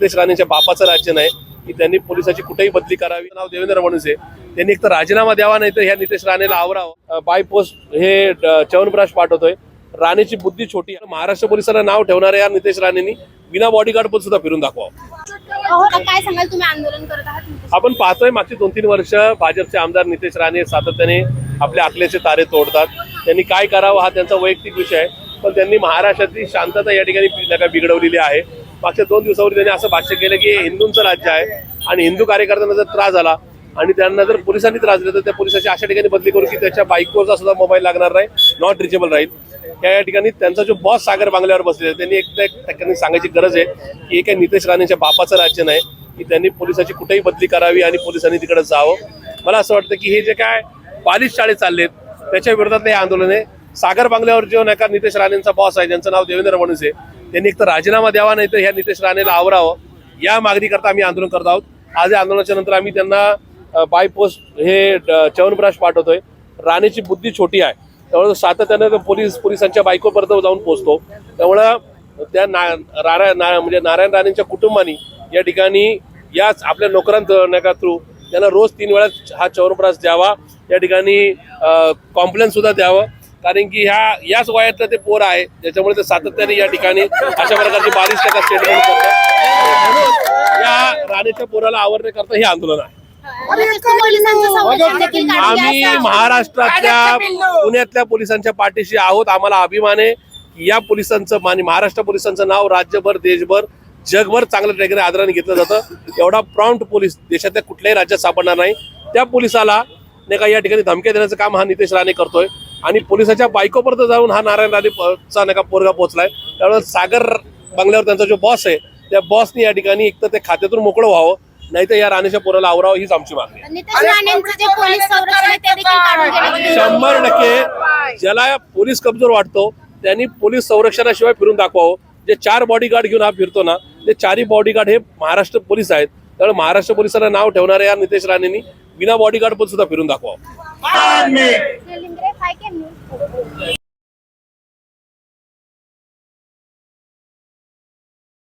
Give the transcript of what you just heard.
नितेश राणेंच्या बापाचं राज्य नाही की त्यांनी पोलिसाची कुठेही बदली करावी. नाव देवेंद्र फडणवीस आहे त्यांनी एक तर राजीनामा द्यावा नाही तर ह्या नितेश राणेला आवरावं. बाय पोस्ट हे च्यवनप्राश पाठवतोय. राणेची बुद्धी छोटी आहे. महाराष्ट्र पोलिसांना नाव ठेवणाऱ्या या नितेश राणेंनी विना बॉडीगार्ड पण सुद्धा फिरून दाखवावं. आपण पाहतोय मागची दोन तीन वर्ष भाजपचे आमदार नितेश राणे सातत्याने आपल्या आखल्याचे तारे तोडतात. त्यांनी काय करावं हा त्यांचा वैयक्तिक विषय आहे. पण त्यांनी महाराष्ट्रातली शांतता या ठिकाणी बिघडवलेली आहे. मागच्या दोन दिवसावर त्यांनी असं भाष्य केलं की हे हिंदूंचं राज्य आहे आणि हिंदू कार्यकर्त्यांना जर त्रास झाला आणि त्यांना जर पोलिसांनी त्रास दिला तर त्या पोलिसाची अशा ठिकाणी बदली करू की त्याच्या बाईकवरचा सुद्धा मोबाईल लागणार नाही नॉट रिचेबल राहील. त्या या ठिकाणी त्यांचा जो बॉस सागर बांगल्यावर बसलेला आहे, त्यांनी एक एक ठिकाणी सांगायची गरज आहे की हे काही नितेश राणेंच्या बापाचं राज्य नाही की त्यांनी पोलिसाची कुठेही बदली करावी आणि पोलिसांनी तिकडे जावं. मला असं वाटतं की हे जे काय बालिश शाळे चाललेत त्याच्या विरोधातलं हे आंदोलन आहे. सागर बांगल्यावर जो नाही का नितेश राणेंचा बॉस आहे ज्यांचं नाव देवेंद्र फडणवीस आहे त्यांनी एकतर राजीनामा द्यावा नाही तर ह्या नितेश राणेला आवरावं. या मागणीकरता आम्ही आंदोलन करत आहोत. आज या आंदोलनाच्या नंतर आम्ही त्यांना बाय पोस्ट हे ड- च्यवनप्राश पाठवतोय. राणेची बुद्धी छोटी आहे. त्यामुळे सातत्यानं पोलीस पोलिसांच्या बायकोपर्यंत जाऊन पोहोचतो. त्यामुळं त्या ना राणा ना- म्हणजे नारायण राणेंच्या कुटुंबानी या ठिकाणी याच आपल्या नोकरांत नका थ्रू त्यांना रोज तीन वेळा हा चौरप्रास द्यावा. या ठिकाणी कॉम्प्लेन सुद्धा द्यावं. कारण की ह्या याच वयातलं ते पोर आहे ज्याच्यामुळे ते सातत्याने या ठिकाणी अशा प्रकारची बारिश टक्का स्टेटमेंट करतात या राणेच्या पोराला आवरण्याकरता हे आंदोलन आहे. आम्ही महाराष्ट्रातल्या पुण्यातल्या पोलिसांच्या पाठीशी आहोत. आम्हाला अभिमान आहे की या पोलिसांचं आणि महाराष्ट्र पोलिसांचं नाव राज्यभर देशभर जगभर चांगल्या ठिकाणी आदराने घेतलं जातं. एवढा प्रॉम्प्ट पोलीस देशातल्या कुठल्याही राज्यात सापडणार नाही. त्या पोलिसाला नाही का या ठिकाणी धमक्या देण्याचं काम हा नितेश राणे करतोय. आणि पोलिसाच्या बायकोपर्यंत जाऊन हा नारायण राणे चा नाही का पोरगा पोहोचलाय त्यामुळे सागर बंगल्यावर त्यांचा जो बॉस आहे त्या बॉसनी या ठिकाणी एक तर ते खात्यातून मोकळं व्हावं नाही तर या राणेच्या पोराला आवरावं हीच आमची मागणी आहे. नितेश राणेंचं जे पोलीस संरक्षण आहे ते देखील काढून घेण्यात शंभर टक्के ज्याला पोलीस कमजोर वाटतो त्यांनी पोलीस संरक्षणाशिवाय फिरून दाखवावं. जे चार बॉडीगार्ड घेऊन हा फिरतो ना ते चारही बॉडीगार्ड हे महाराष्ट्र पोलीस आहेत. त्यामुळे महाराष्ट्र पोलिसांना नाव ठेवणाऱ्या या नितेश राणेंनी विना बॉडीगार्ड पण सुद्धा फिरून केलं?